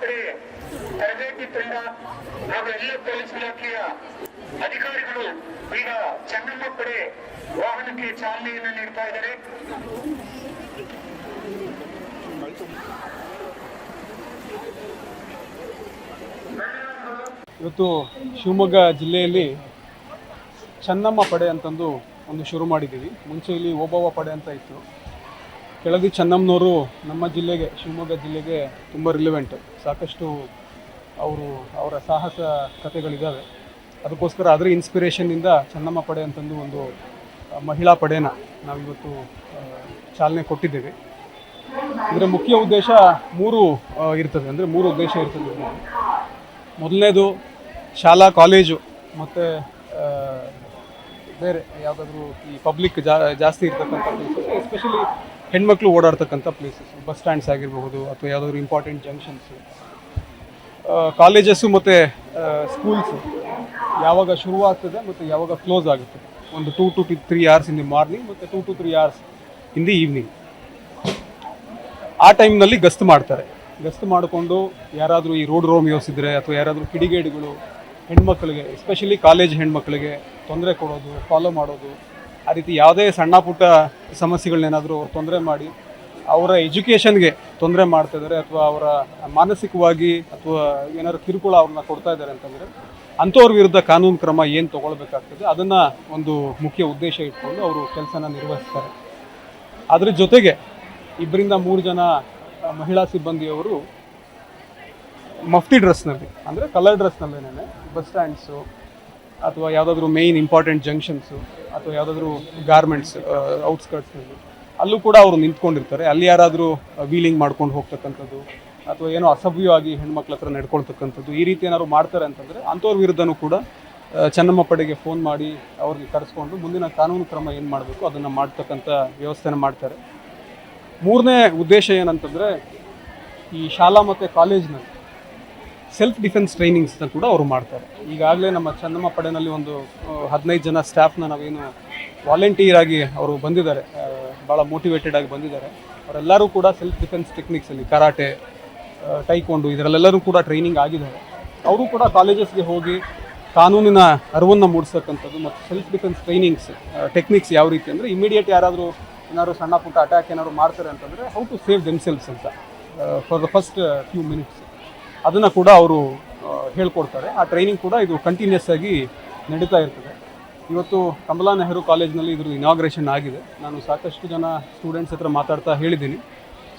ಪಡೆ ತರಬೇತಿ ತಂಡ, ಹಾಗೂ ಎಲ್ಲ ಪೊಲೀಸ್ ಇಲಾಖೆಯ ಅಧಿಕಾರಿಗಳು ಈಗ ಚೆನ್ನಮ್ಮ ಪಡೆ ವಾಹನಕ್ಕೆ ಚಾಲನೆಯನ್ನು ನೀಡ್ತಾ ಇದ್ದಾರೆ. ಇವತ್ತು ಶಿವಮೊಗ್ಗ ಜಿಲ್ಲೆಯಲ್ಲಿ ಚೆನ್ನಮ್ಮ ಪಡೆ ಅಂತಂದು ಒಂದು ಶುರು ಮಾಡಿದ್ದೀವಿ. ಮುಂಚೆ ಇಲ್ಲಿ ಓಬವ್ವ ಪಡೆ ಅಂತ ಇತ್ತು. ಕೆಳದಿ ಚೆನ್ನಮ್ಮನವರು ನಮ್ಮ ಜಿಲ್ಲೆಗೆ, ಶಿವಮೊಗ್ಗ ಜಿಲ್ಲೆಗೆ ತುಂಬ ರಿಲೆವೆಂಟ್ ಸಾಕಷ್ಟು ಅವರು ಅವರ ಸಾಹಸ ಕಥೆಗಳಿದ್ದಾವೆ ಅದಕ್ಕೋಸ್ಕರ ಅದರ ಇನ್ಸ್ಪಿರೇಷನ್ನಿಂದ ಚೆನ್ನಮ್ಮ ಪಡೆ ಅಂತಂದು ಒಂದು ಮಹಿಳಾ ಪಡೆನ ನಾವಿವತ್ತು ಚಾಲನೆ ಕೊಟ್ಟಿದ್ದೇವೆ. ಇದರ ಮುಖ್ಯ ಉದ್ದೇಶ ಮೂರು ಇರ್ತದೆ. ಅಂದರೆ ಮೂರು ಉದ್ದೇಶ ಇರ್ತದೆ. ಮೊದಲನೇದು ಶಾಲಾ, ಕಾಲೇಜು, ಮತ್ತು ಬೇರೆ ಯಾವುದಾದ್ರೂ ಈ ಪಬ್ಲಿಕ್ ಜಾ, ಜಾಸ್ತಿ ಇರ್ತಕ್ಕಂಥ ಎಸ್ಪೆಷಲಿ ಹೆಣ್ಮಕ್ಳು ಓಡಾಡ್ತಕ್ಕಂಥ ಪ್ಲೇಸಸ್ ಬಸ್ ಸ್ಟ್ಯಾಂಡ್ಸ್ ಆಗಿರಬಹುದು ಅಥವಾ ಯಾವುದಾದ್ರು ಇಂಪಾರ್ಟೆಂಟ್ ಜಂಕ್ಷನ್ಸು ಕಾಲೇಜಸ್ಸು ಮತ್ತು ಸ್ಕೂಲ್ಸು ಯಾವಾಗ ಶುರುವಾಗ್ತದೆ ಮತ್ತು ಯಾವಾಗ ಕ್ಲೋಸ್ ಆಗುತ್ತೆ. ಒಂದು two to three hours in the morning ಮತ್ತು two to three hours in the evening ಆ ಟೈಮ್ನಲ್ಲಿ ಗಸ್ತು ಮಾಡ್ತಾರೆ. ಗಸ್ತು ಮಾಡಿಕೊಂಡು ಯಾರಾದರೂ ಈ ರೋಡ್ ರೋಮಿಯೋಸ್ ಇದ್ದರೆ ಅಥವಾ ಯಾರಾದರೂ ಕಿಡಿಗೇಡಿಗಳು, ಹೆಣ್ಮಕ್ಳಿಗೆ ಎಸ್ಪೆಷಲಿ ಕಾಲೇಜ್ ಹೆಣ್ಮಕ್ಳಿಗೆ ತೊಂದರೆ ಕೊಡೋದು ಫಾಲೋ ಮಾಡೋದು ಆ ರೀತಿ ಯಾವುದೇ ಸಣ್ಣ ಪುಟ್ಟ ಸಮಸ್ಯೆಗಳನ್ನೇನಾದರೂ ತೊಂದರೆ ಮಾಡಿ ಅವರ ಎಜುಕೇಷನ್ಗೆ ತೊಂದರೆ ಮಾಡ್ತಾ ಇದ್ದಾರೆ ಅಥವಾ ಅವರ ಮಾನಸಿಕವಾಗಿ ಅಥವಾ ಏನಾದ್ರು ಕಿರುಕುಳ ಅವ್ರನ್ನ ಕೊಡ್ತಾ ಇದ್ದಾರೆ ಅಂತಂದರೆ ಅಂಥವ್ರ ವಿರುದ್ಧ ಕಾನೂನು ಕ್ರಮ ಏನು ತಗೊಳ್ಬೇಕಾಗ್ತದೆ ಅದನ್ನು ಒಂದು ಮುಖ್ಯ ಉದ್ದೇಶ ಇಟ್ಕೊಂಡು ಅವರು ಕೆಲಸನ ನಿರ್ವಹಿಸ್ತಾರೆ. ಅದರ ಜೊತೆಗೆ ಇಬ್ಬರಿಂದ ಮೂರು ಜನ ಮಹಿಳಾ ಸಿಬ್ಬಂದಿಯವರು ಮಫ್ತಿ ಡ್ರೆಸ್ನಲ್ಲಿ, ಅಂದರೆ ಕಲರ್ ಡ್ರೆಸ್ನಲ್ಲೇನೆ, ಬಸ್ ಸ್ಟ್ಯಾಂಡ್ಸು ಅಥವಾ ಯಾವುದಾದ್ರೂ ಮೇಯ್ನ್ ಇಂಪಾರ್ಟೆಂಟ್ ಜಂಕ್ಷನ್ಸು ಅಥವಾ ಯಾವುದಾದ್ರೂ ಗಾರ್ಮೆಂಟ್ಸ್ ಔಟ್ಸ್ಕರ್ಟ್ಸ್ನಲ್ಲಿ ಅಲ್ಲೂ ಕೂಡ ಅವರು ನಿಂತ್ಕೊಂಡಿರ್ತಾರೆ. ಅಲ್ಲಿ ಯಾರಾದರೂ ವೀಲಿಂಗ್ ಮಾಡ್ಕೊಂಡು ಹೋಗ್ತಕ್ಕಂಥದ್ದು, ಅಥವಾ ಏನೋ ಅಸಭ್ಯವಾಗಿ ಹೆಣ್ಮಕ್ಳ ಹತ್ರ ನಡ್ಕೊಳ್ತಕ್ಕಂಥದ್ದು, ಈ ರೀತಿ ಏನಾದ್ರು ಮಾಡ್ತಾರೆ ಅಂತಂದರೆ ಅಂಥವ್ರ ವಿರುದ್ಧನೂ ಕೂಡ ಚೆನ್ನಮ್ಮ ಪಡೆಗೆ ಫೋನ್ ಮಾಡಿ ಅವ್ರಿಗೆ ಕರೆಸ್ಕೊಂಡು ಮುಂದಿನ ಕಾನೂನು ಕ್ರಮ ಏನು ಮಾಡಬೇಕು, ಅದನ್ನು ಮಾಡ್ತಕ್ಕಂಥ ವ್ಯವಸ್ಥೆನ ಮಾಡ್ತಾರೆ. ಮೂರನೇ ಉದ್ದೇಶ ಏನಂತಂದರೆ ಈ ಶಾಲಾ ಮತ್ತು ಕಾಲೇಜ್ನಲ್ಲಿ ಸೆಲ್ಫ್ ಡಿಫೆನ್ಸ್ ಟ್ರೈನಿಂಗ್ಸ್ನ ಕೂಡ ಅವರು ಮಾಡ್ತಾರೆ. ಈಗಾಗಲೇ ನಮ್ಮ ಚಂದಮ್ಮ ಪಡೆನಲ್ಲಿ ಒಂದು ಹದಿನೈದು ಜನ ಸ್ಟಾಫ್ನ ನಾವೇನು ವಾಲಂಟಿಯರ್ ಆಗಿ ಅವರು ಬಂದಿದ್ದಾರೆ. ಭಾಳ ಮೋಟಿವೇಟೆಡ್ ಆಗಿ ಬಂದಿದ್ದಾರೆ. ಅವರೆಲ್ಲರೂ ಕೂಡ ಸೆಲ್ಫ್ ಡಿಫೆನ್ಸ್ ಟೆಕ್ನಿಕ್ಸಲ್ಲಿ ಕರಾಟೆ ಟೈಕೊಂಡು ಇದರಲ್ಲೆಲ್ಲರೂ ಕೂಡ ಟ್ರೈನಿಂಗ್ ಆಗಿದ್ದಾರೆ. ಅವರು ಕೂಡ ಕಾಲೇಜಸ್ಗೆ ಹೋಗಿ ಕಾನೂನಿನ ಅರಿವನ್ನು ಮೂಡಿಸ್ತಕ್ಕಂಥದ್ದು ಮತ್ತು ಸೆಲ್ಫ್ ಡಿಫೆನ್ಸ್ ಟ್ರೈನಿಂಗ್ಸ್ ಟೆಕ್ನಿಕ್ಸ್ ಯಾವ ರೀತಿ ಅಂದರೆ ಇಮಿಡಿಯೇಟ್ ಯಾರಾದರೂ ಏನಾದ್ರು ಸಣ್ಣ ಪುಟ್ಟ ಅಟ್ಯಾಕ್ ಏನಾದ್ರು ಮಾಡ್ತಾರೆ ಅಂತಂದರೆ ಹೌ ಟು ಸೇವ್ ದೆಮ್ಸೆಲ್ಸ್ ಅಂತ for the first few minutes ಅದನ್ನು ಕೂಡ ಅವರು ಹೇಳ್ಕೊಡ್ತಾರೆ. ಆ ಟ್ರೈನಿಂಗ್ ಕೂಡ ಇದು ಕಂಟಿನ್ಯೂಸ್ ಆಗಿ ನಡೀತಾ ಇರ್ತದೆ. ಇವತ್ತು ಕಮಲಾ ನೆಹರು ಕಾಲೇಜ್ನಲ್ಲಿ ಇದ್ರ ಇನಾಗ್ರೇಷನ್ ಆಗಿದೆ. ನಾನು ಸಾಕಷ್ಟು ಜನ ಸ್ಟೂಡೆಂಟ್ಸ್ ಹತ್ರ ಮಾತಾಡ್ತಾ ಹೇಳಿದ್ದೀನಿ.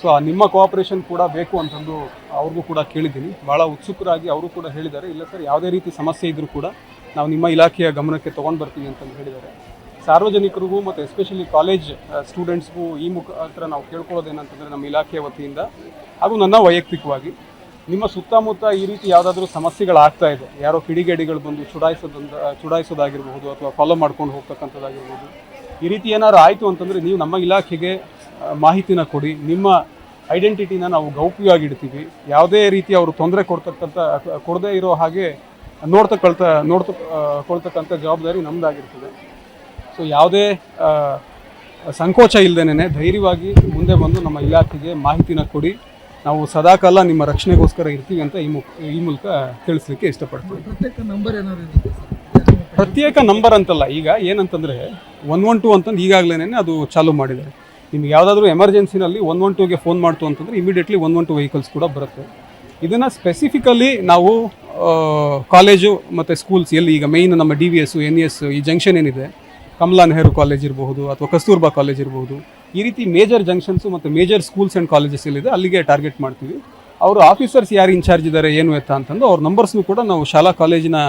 ಸೊ ನಿಮ್ಮ ಕೋಆಪರೇಷನ್ ಕೂಡ ಬೇಕು ಅಂತಂದು ಅವ್ರಿಗೂ ಕೂಡ ಕೇಳಿದ್ದೀನಿ. ಭಾಳ ಉತ್ಸುಕರಾಗಿ ಅವರು ಕೂಡ ಹೇಳಿದ್ದಾರೆ. ಇಲ್ಲ ಸರ್, ಯಾವುದೇ ರೀತಿ ಸಮಸ್ಯೆ ಇದ್ದರೂ ಕೂಡ ನಾವು ನಿಮ್ಮ ಇಲಾಖೆಯ ಗಮನಕ್ಕೆ ತೊಗೊಂಡು ಬರ್ತೀವಿ ಅಂತಂದು ಹೇಳಿದ್ದಾರೆ. ಸಾರ್ವಜನಿಕರಿಗೂ ಮತ್ತು ಎಸ್ಪೆಷಲಿ ಕಾಲೇಜ್ ಸ್ಟೂಡೆಂಟ್ಸ್ಗೂ ಈ ಮುಖಾಂತರ ನಾವು ಕೇಳ್ಕೊಳ್ಳೋದೇನಂತಂದರೆ ನಮ್ಮ ಇಲಾಖೆಯ ವತಿಯಿಂದ ಹಾಗೂ ನನ್ನ ವೈಯಕ್ತಿಕವಾಗಿ. ನಿಮ್ಮ ಸುತ್ತಮುತ್ತ ಈ ರೀತಿ ಯಾವುದಾದ್ರೂ ಸಮಸ್ಯೆಗಳಾಗ್ತಾ ಇದೆ? ಯಾರೋ ಕಿಡಿಗೇಡಿಗಳು ಬಂದು ಚುಡಾಯಿಸೋದಂತ ಚುಡಾಯಿಸೋದಾಗಿರ್ಬಹುದು ಅಥವಾ ಫಾಲೋ ಮಾಡ್ಕೊಂಡು ಹೋಗ್ತಕ್ಕಂಥದ್ದಾಗಿರ್ಬೋದು. ಈ ರೀತಿ ಏನಾದ್ರು ಆಯಿತು ಅಂತಂದರೆ ನೀವು ನಮ್ಮ ಇಲಾಖೆಗೆ ಮಾಹಿತಿನ ಕೊಡಿ. ನಿಮ್ಮ ಐಡೆಂಟಿಟಿನ ನಾವು ಗೌಪ್ಯವಾಗಿ ಇಡ್ತೀವಿ ಯಾವುದೇ ರೀತಿ ಅವರು ತೊಂದರೆ ಕೊಡ್ತಕ್ಕಂಥ, ಕೊಡದೇ ಇರೋ ಹಾಗೆ ನೋಡ್ತಕ್ಕಳ್ತ ನೋಡ್ತ ಕೊಳ್ತಕ್ಕಂಥ ಜವಾಬ್ದಾರಿ ನಮ್ಮದಾಗಿರ್ತದೆ ಸೊ ಯಾವುದೇ ಸಂಕೋಚ ಇಲ್ಲದೇನೆ ಧೈರ್ಯವಾಗಿ ಮುಂದೆ ಬಂದು ನಮ್ಮ ಇಲಾಖೆಗೆ ಮಾಹಿತಿನ ಕೊಡಿ. ನಾವು ಸದಾಕಾಲ ನಿಮ್ಮ ರಕ್ಷಣೆಗೋಸ್ಕರ ಇರ್ತೀವಿ ಅಂತ ಈ ಈ ಮೂಲಕ ತಿಳಿಸ್ಲಿಕ್ಕೆ ಇಷ್ಟಪಡ್ತೀವಿ ಪ್ರತ್ಯೇಕ ನಂಬರ್ ಏನಾದ್ರು ಇರುತ್ತೆ ಸರ್ ಪ್ರತ್ಯೇಕ ನಂಬರ್ ಅಂತಲ್ಲ ಈಗ ಏನಂತಂದರೆ ಒನ್ ಒನ್ ಟು ಅಂತಂದು ಈಗಾಗಲೇ ಅದು ಚಾಲೂ ಮಾಡಿದ್ದಾರೆ. ನಿಮ್ಗೆ ಯಾವುದಾದ್ರೂ ಎಮರ್ಜೆನ್ಸಿನಲ್ಲಿ ಒನ್ ಒನ್ ಟೂಗೆ ಫೋನ್ ಮಾಡ್ತು ಅಂತಂದರೆ immediately one one two vehicles ಕೂಡ ಬರುತ್ತೆ. ಇದನ್ನು ಸ್ಪೆಸಿಫಿಕಲಿ ನಾವು ಕಾಲೇಜು ಮತ್ತು ಸ್ಕೂಲ್ಸ್ ಎಲ್ಲಿ ಈಗ ಮೇಯ್ನ್ ನಮ್ಮ D V S N S ಈ ಜಂಕ್ಷನ್ ಏನಿದೆ ಕಮಲಾ ನೆಹರು ಕಾಲೇಜ್ ಇರಬಹುದು ಅಥವಾ ಕಸ್ತೂರ್ಬಾ ಕಾಲೇಜ್ ಇರಬಹುದು ಈ ರೀತಿ ಮೇಜರ್ ಜಂಕ್ಷನ್ಸು ಮತ್ತು ಮೇಜರ್ ಸ್ಕೂಲ್ಸ್ ಆ್ಯಂಡ್ ಕಾಲೇಜಸ್ ಇಲ್ಲಿದೆ. ಅಲ್ಲಿಗೆ ಟಾರ್ಗೆಟ್ ಮಾಡ್ತೀವಿ. ಅವರು ಆಫೀಸರ್ಸ್ ಯಾರು ಇನ್ಚಾರ್ಜ್ ಇದ್ದಾರೆ ಏನು ಎತ್ತ ಅಂತಂದು ಅವ್ರ ನಂಬರ್ಸ್ನು ಕೂಡ ನಾವು ಶಾಲಾ ಕಾಲೇಜಿನ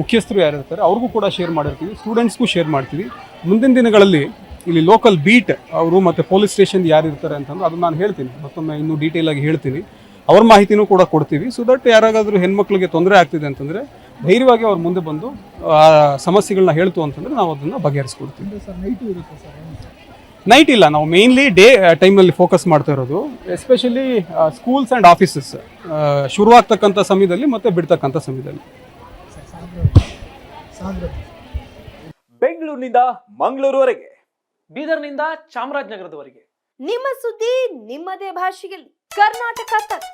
ಮುಖ್ಯಸ್ಥರು ಯಾರು ಇರ್ತಾರೆ ಅವ್ರಿಗೂ ಕೂಡ ಶೇರ್ ಮಾಡಿರ್ತೀವಿ. ಸ್ಟೂಡೆಂಟ್ಸ್ಗೂ ಶೇರ್ ಮಾಡ್ತೀವಿ. ಮುಂದಿನ ದಿನಗಳಲ್ಲಿ ಇಲ್ಲಿ ಲೋಕಲ್ ಬೀಟ್ ಅವರು ಮತ್ತು ಪೊಲೀಸ್ ಸ್ಟೇಷನ್ ಯಾರು ಇರ್ತಾರೆ ಅಂತಂದು ಅದನ್ನು ನಾನು ಹೇಳ್ತೀನಿ. ಮತ್ತೊಮ್ಮೆ ಇನ್ನೂ ಡೀಟೇಲ್ ಆಗಿ ಹೇಳ್ತೀನಿ. ಅವ್ರ ಮಾಹಿತಿನೂ ಕೂಡ ಕೊಡ್ತೀವಿ. ಸೊ ದಟ್ ಯಾರಾದರೂ ಹೆಣ್ಮಕ್ಳಿಗೆ ತೊಂದರೆ ಆಗ್ತಿದೆ ಅಂತಂದರೆ ಧೈರ್ಯವಾಗಿ ಅವ್ರು ಮುಂದೆ ಬಂದು, ಆ ಸಮಸ್ಯೆಗಳನ್ನ ಹೇಳ್ತು ಅಂತಂದರೆ ನಾವು ಅದನ್ನು ಬಗೆಹರಿಸ್ಕೊಡ್ತೀವಿ. ಅಂದ್ರೆ ಸರ್? ನೈಟು ಇಲ್ಲ ನಾವು ಮೇನ್ಲಿ ಡೇ ಟೈಮಲ್ಲಿ ಫೋಕಸ್ ಮಾಡ್ತಾ ಇರೋದು. ಎಸ್ಪೆಷಲಿ ಸ್ಕೂಲ್ಸ್ ಆ್ಯಂಡ್ ಆಫೀಸಸ್ ಶುರುವಾಗ್ತಕ್ಕಂಥ ಸಮಯದಲ್ಲಿ ಮತ್ತು ಬಿಡ್ತಕ್ಕಂಥ ಸಮಯದಲ್ಲಿ. ಬೆಂಗಳೂರಿನಿಂದ ಮಂಗಳೂರುವರೆಗೆ ಬೀದರ್ನಿಂದ ಚಾಮರಾಜನಗರದವರೆಗೆ. ನಿಮ್ಮ ಸುದ್ದಿ ನಿಮ್ಮದೇ ಭಾಷೆಯಲ್ಲಿ. ಕರ್ನಾಟಕ ತಕ್.